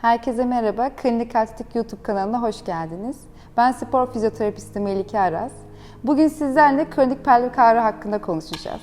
Herkese merhaba. Klinik Atletik YouTube kanalına hoş geldiniz. Ben spor fizyoterapisti Melike Aras. Bugün sizlerle kronik pelvik ağrı hakkında konuşacağız.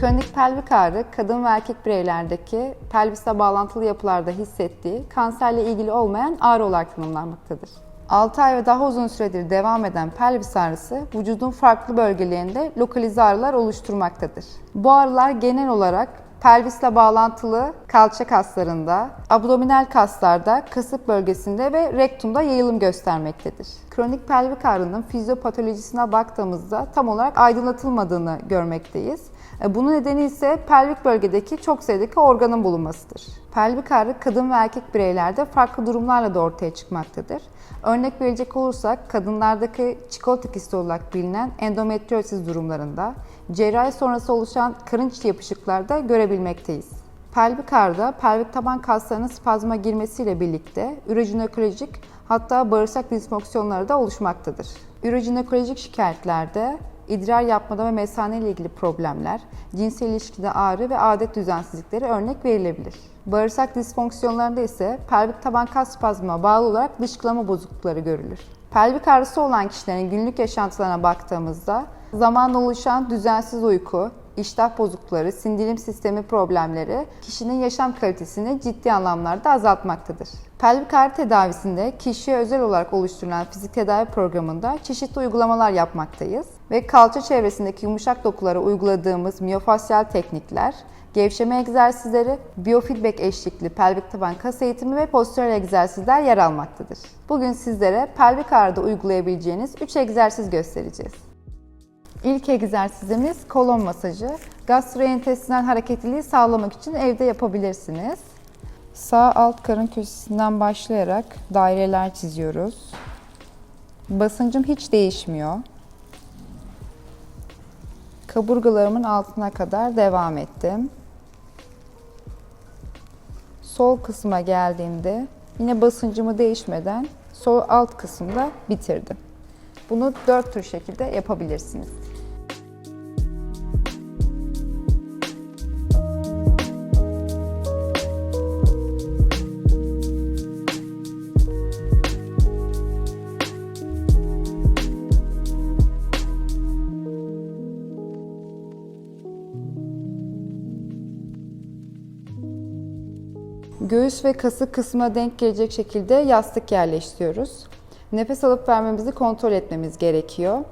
Kronik pelvik ağrı, kadın ve erkek bireylerdeki pelvisle bağlantılı yapılarda hissettiği kanserle ilgili olmayan ağrı olarak tanımlanmaktadır. 6 ay ve daha uzun süredir devam eden pelvis ağrısı vücudun farklı bölgelerinde lokalize ağrılar oluşturmaktadır. Bu ağrılar genel olarak pelvisle bağlantılı kalça kaslarında, abdominal kaslarda, kasık bölgesinde ve rektumda yayılım göstermektedir. Kronik pelvik ağrının fizyopatolojisine baktığımızda tam olarak aydınlatılmadığını görmekteyiz. E, Bunun nedeni ise pelvik bölgedeki çok sayıdaki organın bulunmasıdır. Pelvik ağrı kadın ve erkek bireylerde farklı durumlarla da ortaya çıkmaktadır. Örnek verecek olursak kadınlardaki çikolata kisti olarak bilinen endometriosis durumlarında, cerrahi sonrası oluşan karın içi yapışıklarda görebilmekteyiz. Pelvik ağrıda pelvik taban kaslarının spazma girmesiyle birlikte ürojinekolojik hatta bağırsak disfonksiyonları da oluşmaktadır. Ürojinekolojik şikayetlerde idrar yapmada ve mesane ile ilgili problemler, cinsel ilişkide ağrı ve adet düzensizlikleri örnek verilebilir. Bağırsak disfonksiyonlarında ise pelvik taban kas spazmına bağlı olarak dışkılama bozuklukları görülür. Pelvik ağrısı olan kişilerin günlük yaşantılarına baktığımızda zamanla oluşan düzensiz uyku, iştah bozuklukları, sindirim sistemi problemleri kişinin yaşam kalitesini ciddi anlamlarda azaltmaktadır. Pelvik ağrı tedavisinde kişiye özel olarak oluşturulan fizik tedavi programında çeşitli uygulamalar yapmaktayız ve kalça çevresindeki yumuşak dokulara uyguladığımız miyofasyal teknikler, gevşeme egzersizleri, biofeedback eşlikli pelvik taban kas eğitimi ve postürel egzersizler yer almaktadır. Bugün sizlere pelvik ağrıda uygulayabileceğiniz 3 egzersiz göstereceğiz. İlk egzersizimiz kolon masajı. Gastrointestinal hareketliliği sağlamak için evde yapabilirsiniz. Sağ alt karın köşesinden başlayarak daireler çiziyoruz. Basıncım hiç değişmiyor. Kaburgalarımın altına kadar devam ettim. Sol kısma geldiğimde yine basıncımı değişmeden sol alt kısımda bitirdim. Bunu dört tür şekilde yapabilirsiniz. Göğüs ve kasık kısmına denk gelecek şekilde yastık yerleştiriyoruz. Nefes alıp vermemizi kontrol etmemiz gerekiyor.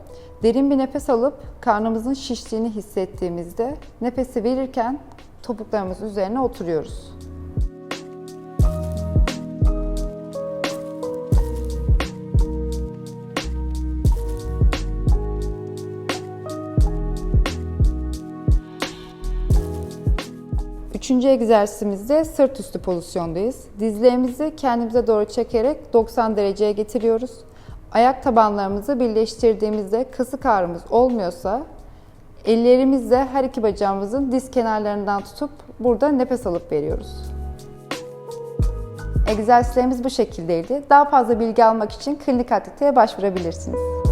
Derin bir nefes alıp karnımızın şiştiğini hissettiğimizde nefesi verirken topuklarımız üzerine oturuyoruz. Üçüncü egzersizimizde sırt üstü pozisyondayız. Dizlerimizi kendimize doğru çekerek 90 dereceye getiriyoruz. Ayak tabanlarımızı birleştirdiğimizde kasık ağrımız olmuyorsa ellerimizle her iki bacağımızın diz kenarlarından tutup burada nefes alıp veriyoruz. Egzersizlerimiz bu şekildeydi. Daha fazla bilgi almak için klinik atleteye başvurabilirsiniz.